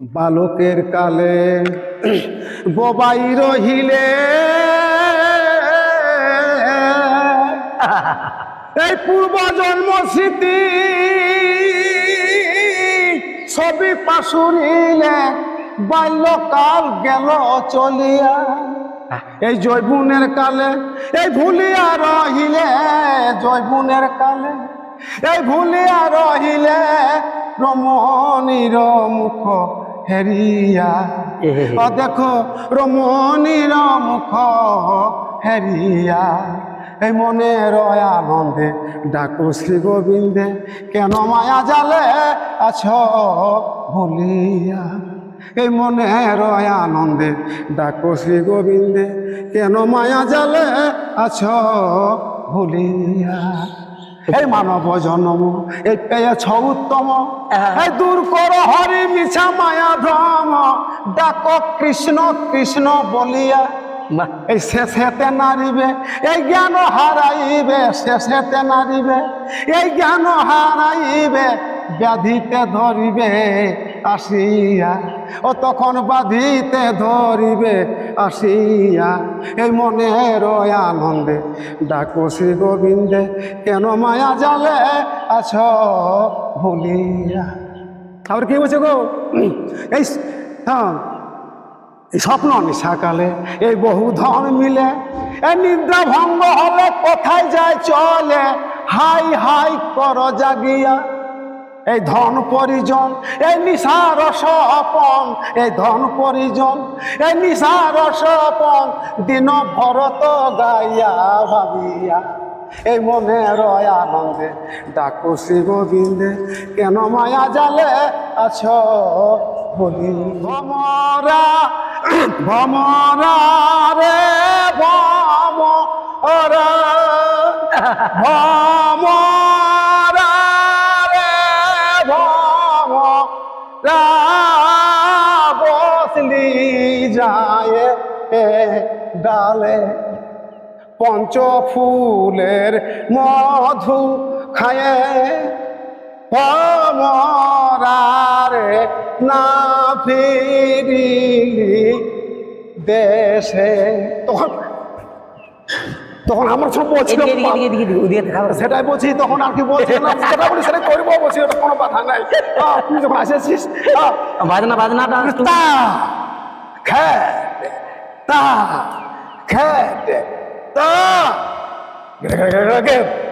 বালকের কালে বোবাই রহিলে। এই পূর্ব জন্ম স্মৃতি ছবি পাশুরিলে বাল্যকাল গেল চলিয়া। এই জৈবুনের কালে, এই ভুলিয়া রহিলে জৈবুনের কালে, এই ভুলিয়া রহিলে রমণীর মুখ হেরিয়া। ও দেখো রমণীর মুখ হেরিয়া। এই মনের আনন্দে ডাকু শ্রী গোবিন্দে কেন মায়া জালে আছ ভুলিয়া এই মনের আনন্দে ডাকো শ্রী গোবিন্দে কেন মায়া জালে আছ ভুলিয়া এই মানব জন্ম এই পেয়েছ উত্তম। এই দূর কর হরি মিছা মায়া ভ্রম। ডাক কৃষ্ণ কৃষ্ণ বলিয়া এই শেষেতে নারিবে এই জ্ঞান হারাইবে শেষেতে নারিবে। এই জ্ঞান হারাইবে ব্যাধিতে ধরিবে। আসিয়া, ও তখন বাধিতে ধরিবে আসিয়া। এই মনের আনন্দে ডাকো শ্রী গোবিন্দে, কেন মায়া জালে আছ ভুলিয়া? আবার কি বলছে গো? এই হ্যাঁ স্বপ্ন নিশাকালে এই বহু ধন মিলে, এই নিদ্রা ভঙ্গ হলে কোথায় যায় চলে? হাই হাই কর জাগিয়া। এই ধন পরিজন, এই নিশার সপন এই ধন পরিজন, এই নিশার সপন দিন ভরত গাইয়া ভাবিয়া, এই মনের আনন্দে, ডাকো শ্রী গোবিন্দে, কেন মায়া জালে আছ? বলি, ভমরা ভমরা রে, ভমরা ভমরা যায় ডালে। পঞ্চ ফুলের মধু খায়ে মরারে না ফিরিলি দেশে। তখন তখন আমার সব বলছিল। সেটাই বলছি তখন আর কি বলছি না সেটা বলি সেটা করব বলছি ওটা কোনো কথা নাই তুই যখন আসেছিস বাজনা বাজনাটা তা খেট তা তা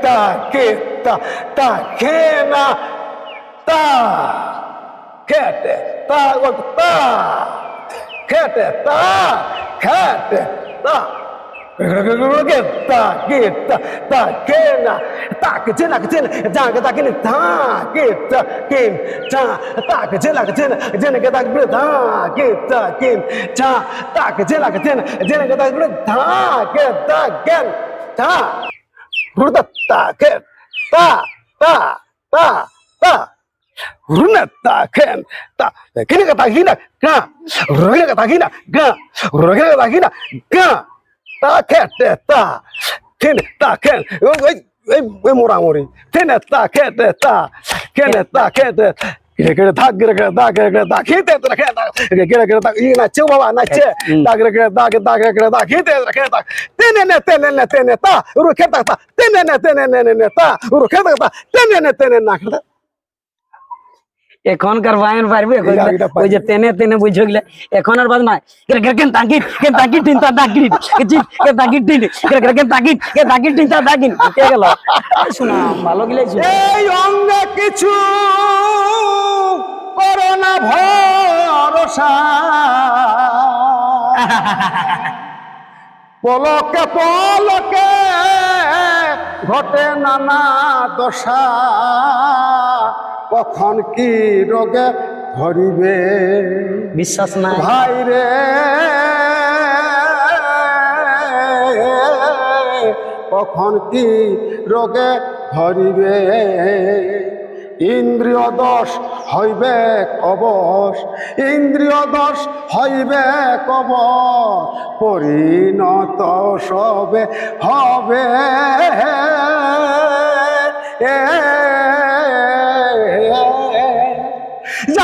তা কে তা তা তা খেট তা তা তা খেট তা Geta, geta, ta kena, ta kena kena, jangan ta kena ta geta, kin, ta ta kena kena, jangan kita kena ta geta, kin, ta ta kena kena, jangan kita kena ta geta, kin, ta, ruda ta ken, ta ta ta ta. Runa ta ken, ta, kini kata gina, ga, runa kata gina, ga, runa kata gina, ga. তা খেতে তা কেনে তা কেন ওই ওই ওই ওই মোড়ামুড়ি কেনে তা খেতে তা কেনে তা খেতে গিরে গিরে থাক গিরে গিরে দা গিরে গিরে দা খেতে তো রেখে দা গিরে গিরে দা ই নাচে বাবা নাচে দা গিরে গিরে দা দা গিরে গিরে দা খেতে রেখে দা তেনে নে তেনে নে তেনে তা রু খেতা তা তেনে নে তেনে নে নে এখনকার বায়ন পারবে। ওই যে তেনে তেনে বুঝে গেলে এখন আর বাদ নাই। কেন কেন তাকি কেন টিন তা কেন তাকি টিন কেন কেন তাকি কেন তাকি টিন তা তাকি কে গেল? শোনা ভালো এই অঙ্গে কিছু করোনা ভরসা। পলকে পলকে ঘটে নানা দশা। কখন কি রোগে ধরিবে? বিশ্বাস নাই। ভাই রে কখন কি রোগে ধরিবে? ইন্দ্রিয় দোষ হইবে কবশ ইন্দ্রিয় দোষ হইবে কবশ পরিণত সবে হবে। জানো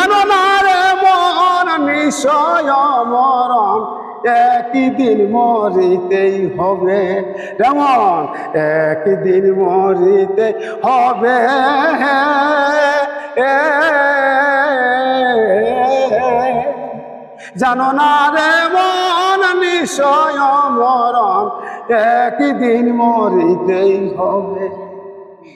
না রে মন নিশ্চয় মরণ। একই দিন মরিতেই হবে। যেমন একদিন মরিতে হবে। জানো না রে মন নিশ্চয় মরণ। একই দিন মরিতেই হবে।